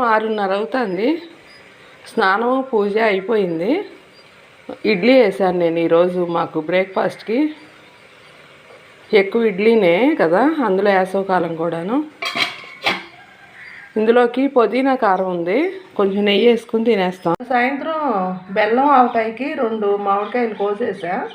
ఆరున్నర అవుతుంది. స్నానం పూజ అయిపోయింది. ఇడ్లీ వేసాను నేను ఈరోజు మాకు బ్రేక్ఫాస్ట్కి. ఎక్కువ ఇడ్లీనే కదా అందులో వేసవకాలం కూడాను. ఇందులోకి పుదీనా కారం ఉంది కొంచెం నెయ్యి వేసుకుని తినేస్తాం. సాయంత్రం బెల్లం ఆవకాయకి రెండు మామిడికాయలు కోసేసా.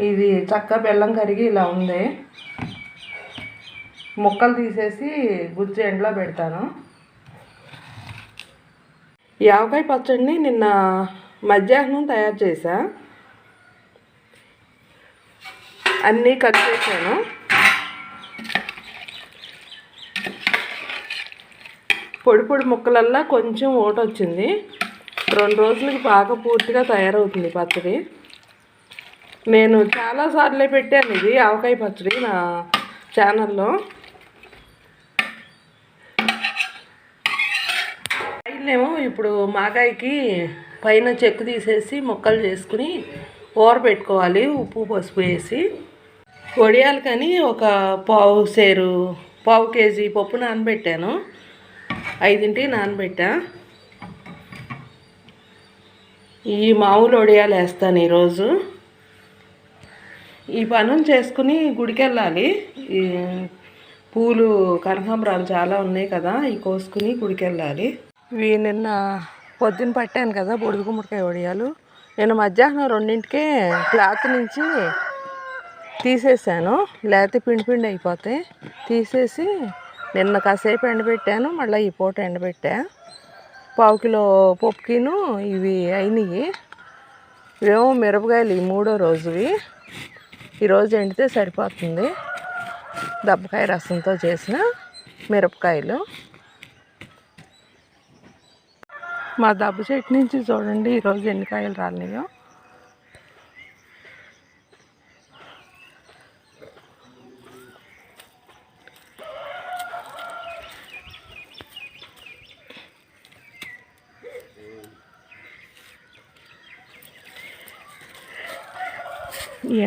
ఇది చక్క బెల్లం కరిగి ఇలా ఉంది. ముక్కలు తీసేసి గుజ్జు ఎండలో పెడతాను. ఈ ఆవకాయ పచ్చడిని నిన్న మధ్యాహ్నం తయారు చేశా. అన్నీ కలిపేసాను పొడి పొడి ముక్కలల్లా కొంచెం ఓట వచ్చింది. రెండు రోజులకి బాగా పూర్తిగా తయారవుతుంది పచ్చడి. నేను చాలాసార్లే పెట్టాను ఇది ఆవకాయ పచ్చడి నా ఛానల్లో. కాయలేమో ఇప్పుడు మాగాయికి పైన చెక్కు తీసేసి ముక్కలు చేసుకుని ఊర పెట్టుకోవాలి ఉప్పు పసుపు వేసి. వడియాలు కానీ ఒక పావు సేరు పావు కేజీ పప్పు నానబెట్టాను. ఐదింటి నానబెట్టా. ఈ మామూలు వడియాలు వేస్తాను ఈరోజు. ఈ పనులు చేసుకుని గుడికి వెళ్ళాలి ఈ పూలు కనకాంబరాలు చాలా ఉన్నాయి కదా ఇవి కోసుకుని గుడికి వెళ్ళాలి ఇవి నిన్న పొద్దున్న పట్టాను కదా బొడుగు గుమ్మడికాయ వడియాలు. నేను మధ్యాహ్నం రెండింటికే క్లాత్ నుంచి తీసేసాను. లేకపోతే పిండి పిండి అయిపోతాయి తీసేసి నిన్న కాసేపు ఎండబెట్టాను మళ్ళీ ఈ పూట ఎండబెట్టా. పావు కిలో పప్పుకిను ఇవి అయినాయి ఇవేమో మిరపకాయలు ఈ మూడో రోజువి. ఈరోజు ఎండితే సరిపోతుంది. దబ్బకాయ రసంతో చేసిన మిరపకాయలు. మా దబ్బు చెట్టు నుంచి చూడండి ఈరోజు ఎన్ని కాయలు రాలినాయో.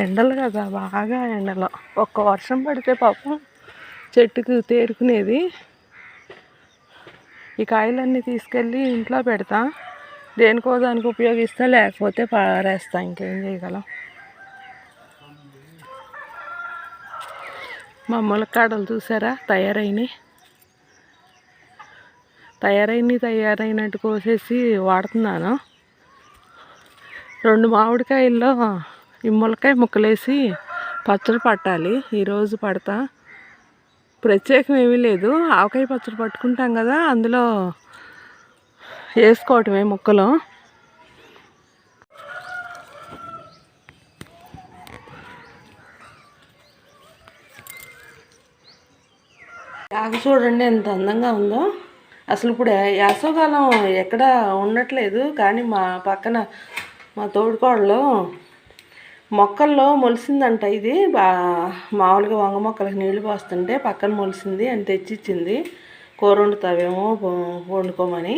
ఎండలు కదా బాగా ఎండలు. ఒక్క వర్షం పడితే పాపం చెట్టుకు తేరుకునేది. ఈ కాయలన్నీ తీసుకెళ్ళి ఇంట్లో పెడతా. దేనికో దానికి ఉపయోగిస్తా లేకపోతే పారేస్తా. ఇంకేం చేయగలం. మా ములక్కాడలు చూసారా? తయారైనవి తయారైనవి తయారైనట్టు కోసేసి వాడుతున్నాను. రెండు మామిడికాయల్లో ఈ ములకాయ ముక్కలేసి పచ్చడి పట్టాలి. ఈరోజు పడతా. ప్రత్యేకం ఏమీ లేదు. ఆవకాయ పచ్చడి పట్టుకుంటాం కదా అందులో వేసుకోవటమే ముక్కలు. ఆకు చూడండి ఎంత అందంగా ఉందో. అసలు ఇప్పుడు యాసవకాలం ఎక్కడ ఉండట్లేదు కానీ మా పక్కన మా తోడుకోడలో మొక్కల్లో మొలిసిందంట ఇది. బా మామూలుగా వంగ మొక్కలకి నీళ్ళు పోస్తుంటే పక్కన మొలిసింది అని తెచ్చిచ్చింది. కూర వండుతావేమో వండుకోమని.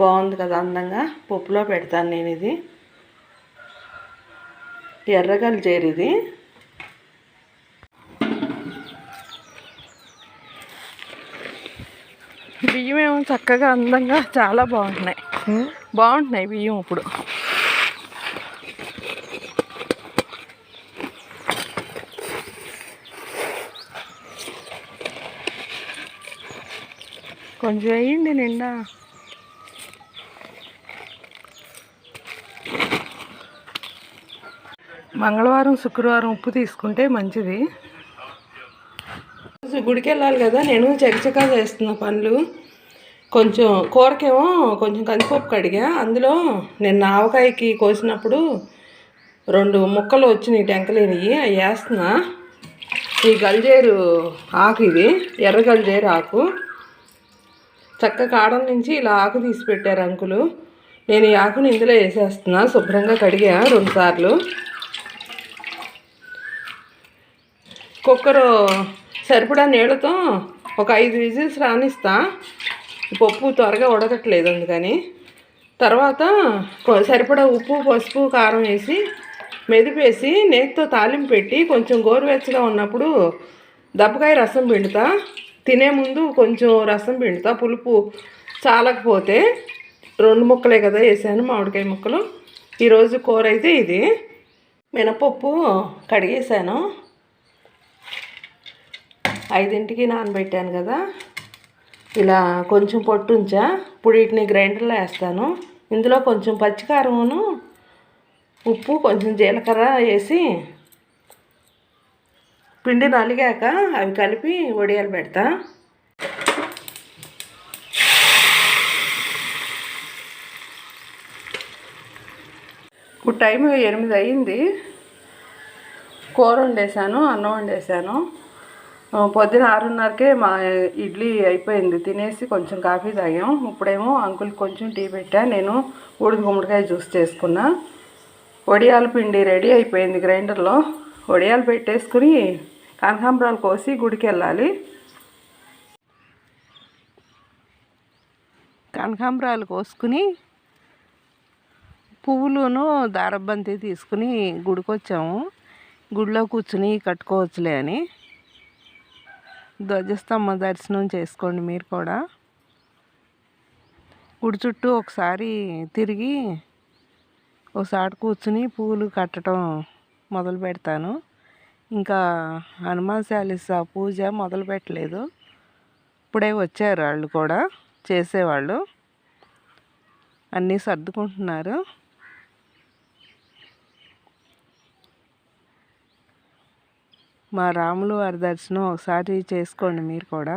బాగుంది కదా అందంగా. పప్పులో పెడతాను నేను ఇది. ఎర్రగల్ చేరిది బియ్యం ఏమో చక్కగా అందంగా చాలా బాగుంటున్నాయి. బాగుంటున్నాయి బియ్యం ఇప్పుడు. కొంచెం వేయండి నిండా. మంగళవారం శుక్రవారం ఉప్పు తీసుకుంటే మంచిది. గుడికి వెళ్ళాలి కదా నేను చకచకా చేస్తున్న పనులు కొంచెం కూరకేమో కొంచెం కందిపప్పు కడిగా అందులో నేను ఆవకాయకి కోసినప్పుడు రెండు ముక్కలు వచ్చినాయి టెంకలేనివి అవి వేస్తున్నా. ఈ గల్జేరు ఆకు ఇది ఎర్ర గల్జేరు ఆకు. చక్క కాడల నుంచి ఇలా ఆకు తీసి పెట్టారు అంకులు. నేను ఈ ఆకుని ఇందులో వేసేస్తున్నా శుభ్రంగా కడిగా రెండుసార్లు కుక్కరు సరిపడా నీళ్ళతో ఒక ఐదు విజిల్స్ రానిస్తా. పప్పు త్వరగా ఉడకట్లేదు అందుకని. తర్వాత సరిపడా ఉప్పు పసుపు కారం వేసి మెదిపేసి నేతితో తాలింపు పెట్టి కొంచెం గోరువెచ్చగా ఉన్నప్పుడు దబ్బకాయ రసం పిండుతా. తినే ముందు కొంచెం రసం పిండుతా. పులుపు చాలకపోతే రెండు ముక్కలే కదా వేసాను మామిడికాయ ముక్కలు. ఈరోజు కూర అయితే ఇది. మినపప్పు కడిగేసాను. ఐదింటికి నానబెట్టాను కదా. ఇలా కొంచెం పొట్టు ఉంచా. ఇప్పుడు వీటిని గ్రైండర్లో వేస్తాను. ఇందులో కొంచెం పచ్చికారమును ఉప్పు కొంచెం జీలకర్ర వేసి పిండి నలిగాక అవి కలిపి వడియాలు పెడతా. ఇప్పుడు టైం ఎనిమిది అయ్యింది. కూర వండేసాను అన్నం వండేసాను పొద్దున ఆరున్నరకే మా ఇడ్లీ అయిపోయింది. తినేసి కొంచెం కాఫీ తాగాం. ఇప్పుడేమో అంకుల్కి కొంచెం టీ పెట్టా నేను ఊడిద గుమ్మడికాయ జ్యూస్ చేసుకున్నా. వడియాల పిండి రెడీ అయిపోయింది గ్రైండర్లో. వడియాలు పెట్టేసుకుని కనకాంబరాలు కోసి గుడికి వెళ్ళాలి కనకాంబరాలు కోసుకుని పువ్వులును దారబంతి తీసుకుని గుడికి వచ్చాము గుడిలో కూర్చుని కట్టుకోవచ్చులే అని. ధ్వజస్తంభ దర్శనం చేసుకోండి మీరు కూడా. గుడి చుట్టూ ఒకసారి తిరిగి ఒకసారి కూర్చుని పూలు కట్టడం మొదలు పెడతాను ఇంకా హనుమాన్ చాలీసా పూజ మొదలు పెట్టలేదు. ఇప్పుడే వచ్చారు వాళ్ళు కూడా చేసేవాళ్ళు. అన్నీ సర్దుకుంటున్నారు. మా రాములు వారి దర్శనం ఒకసారి చేసుకోండి మీరు కూడా.